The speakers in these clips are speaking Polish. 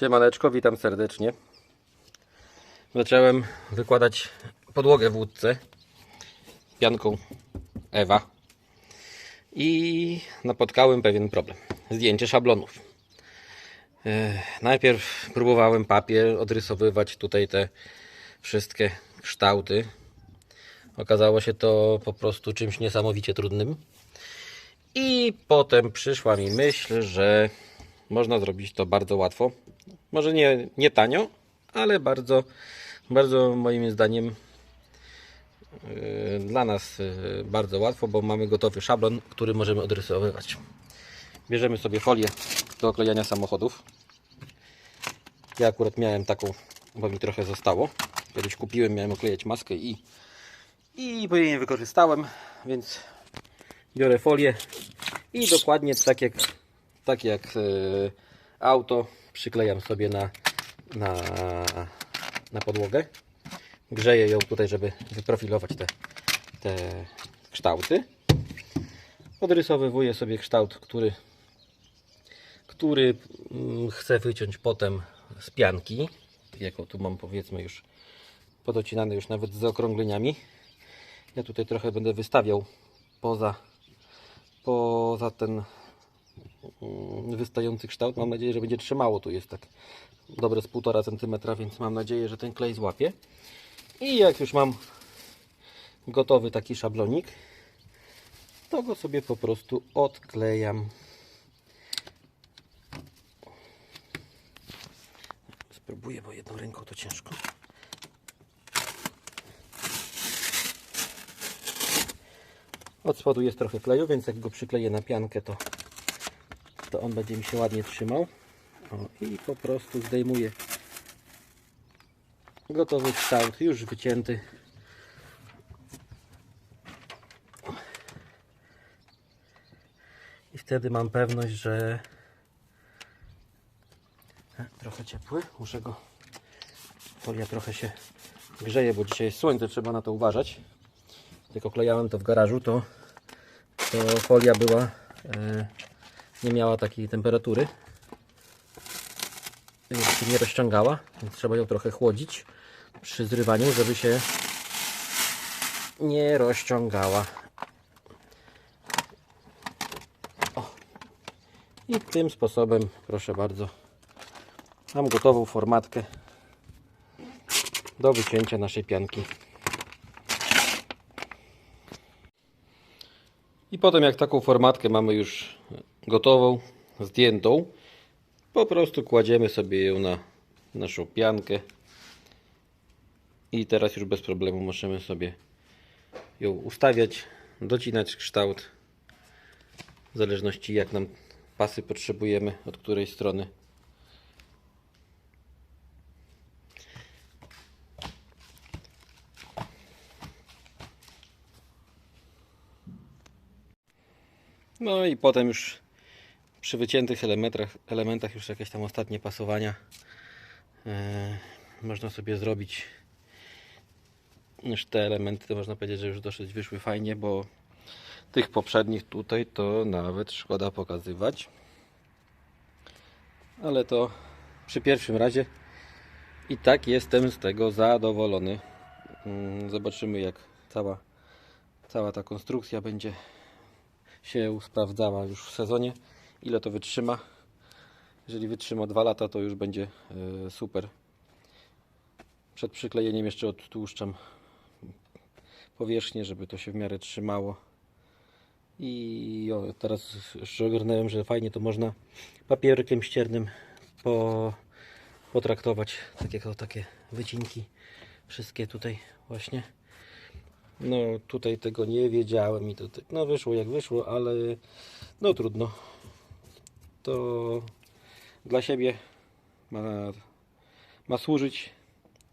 Siemaneczko, witam serdecznie. Zacząłem wykładać podłogę w łódce pianką Ewa i napotkałem pewien problem. Zdjęcie szablonów. E, Najpierw próbowałem papier odrysowywać tutaj te wszystkie kształty. Okazało się to po prostu czymś niesamowicie trudnym. I potem przyszła mi myśl, że można zrobić to bardzo łatwo. Może nie, nie tanio, ale bardzo, bardzo moim zdaniem yy, dla nas yy, bardzo łatwo, bo mamy gotowy szablon, który możemy odrysowywać. Bierzemy sobie folię do oklejania samochodów. Ja akurat miałem taką, bo mi trochę zostało. Kiedyś kupiłem, miałem oklejać maskę i, i później nie wykorzystałem, więc biorę folię i dokładnie tak jak, tak jak e, auto przyklejam sobie na, na, na podłogę. Grzeję ją tutaj, żeby wyprofilować te, te kształty. Odrysowywuję sobie kształt, który, który mm, chcę wyciąć potem z pianki. Jaką tu mam powiedzmy już podocinane już nawet z zaokrągleniami. Ja tutaj trochę będę wystawiał poza poza ten wystający kształt. Mam nadzieję, że będzie trzymało. Tu jest tak dobre z 1,5 cm, więc mam nadzieję, że ten klej złapie. I jak już mam gotowy taki szablonik, to go sobie po prostu odklejam. Spróbuję, bo jedną ręką to ciężko. Od spodu jest trochę kleju, więc jak go przykleję na piankę, to, to on będzie mi się ładnie trzymał. O, I po prostu zdejmuję gotowy kształt, już wycięty. I wtedy mam pewność, że E, trochę ciepły, muszę go folia trochę się grzeje, bo dzisiaj jest słońce, trzeba na to uważać jak oklejałem to w garażu, to, to folia była, e, nie miała takiej temperatury. Się nie rozciągała, więc trzeba ją trochę chłodzić przy zrywaniu, żeby się nie rozciągała. O. I tym sposobem, proszę bardzo, mam gotową formatkę do wycięcia naszej pianki. Potem jak taką formatkę mamy już gotową, zdjętą, po prostu kładziemy sobie ją na naszą piankę i teraz już bez problemu możemy sobie ją ustawiać, docinać kształt w zależności jak nam pasy potrzebujemy, od której strony. No i potem już przy wyciętych elementach, elementach już jakieś tam ostatnie pasowania e, można sobie zrobić już te elementy to można powiedzieć, że już dosyć wyszły fajnie, bo tych poprzednich tutaj to nawet szkoda pokazywać. Ale to przy pierwszym razie i tak jestem z tego zadowolony. Mm, zobaczymy jak cała, cała ta konstrukcja będzie się sprawdzała już w sezonie. Ile to wytrzyma? Jeżeli wytrzyma 2 lata, to już będzie e, super. Przed przyklejeniem jeszcze odtłuszczam powierzchnię, żeby to się w miarę trzymało. I o, teraz jeszcze ogarnąłem, że fajnie to można papierkiem ściernym po, potraktować. Tak o takie wycinki. Wszystkie tutaj właśnie. No tutaj tego nie wiedziałem i to tak, no wyszło jak wyszło, ale no trudno. To dla siebie ma, ma służyć.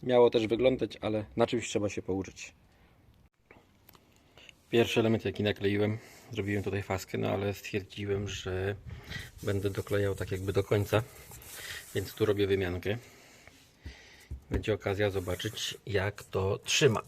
Miało też wyglądać, ale na czymś trzeba się pouczyć. Pierwszy element jaki nakleiłem, zrobiłem tutaj faskę, no ale stwierdziłem, że będę doklejał tak jakby do końca, więc tu robię wymiankę. Będzie okazja zobaczyć jak to trzyma.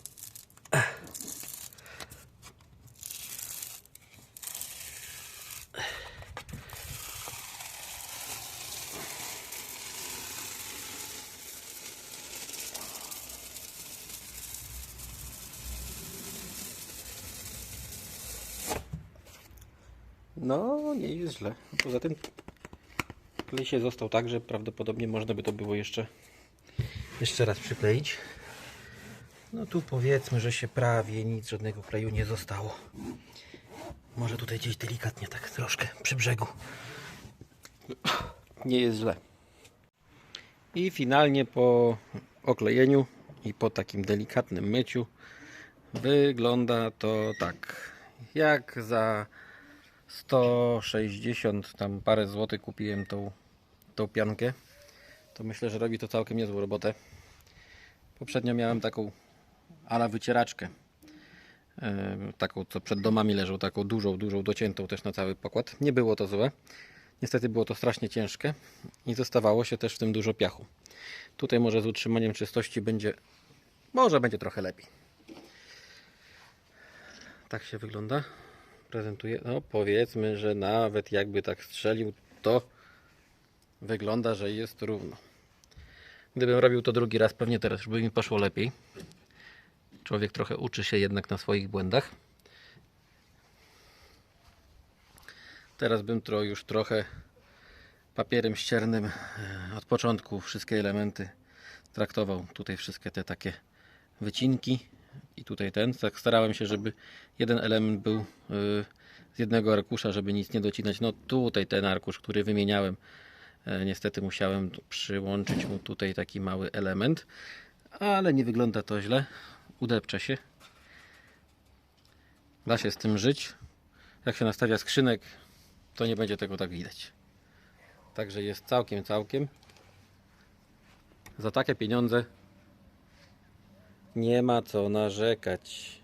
No nie jest źle. Poza tym klej się został tak, że prawdopodobnie można by to było jeszcze jeszcze raz przykleić. No tu powiedzmy, że się prawie nic, żadnego kleju nie zostało. Może tutaj gdzieś delikatnie, tak troszkę przy brzegu. Nie jest źle. I finalnie po oklejeniu i po takim delikatnym myciu wygląda to tak. Jak za 160 tam parę złotych kupiłem tą, tą piankę, to myślę, że robi to całkiem niezłą robotę. Poprzednio miałem taką ala wycieraczkę. e, Taką, co przed domami leżą, taką dużą, dużą, dociętą też na cały pokład. Nie było to złe. Niestety było to strasznie ciężkie i zostawało się też w tym dużo piachu. Tutaj może z utrzymaniem czystości będzie, może będzie trochę lepiej. Tak się wygląda. Prezentuje. No powiedzmy, że nawet jakby tak strzelił, to wygląda, że jest równo. Gdybym robił to drugi raz, pewnie teraz by mi poszło lepiej. Człowiek trochę uczy się jednak na swoich błędach. Teraz bym to już trochę papierem ściernym e, od początku wszystkie elementy traktował. Tutaj wszystkie te takie wycinki i tutaj ten. Tak starałem się, żeby jeden element był e, z jednego arkusza, żeby nic nie docinać. No tutaj ten arkusz, który wymieniałem, e, niestety musiałem przyłączyć mu tutaj taki mały element, ale nie wygląda to źle. Udepcze się. Da się z tym żyć. Jak się nastawia skrzynek, to nie będzie tego tak widać. Także jest całkiem, całkiem. Za takie pieniądze nie ma co narzekać.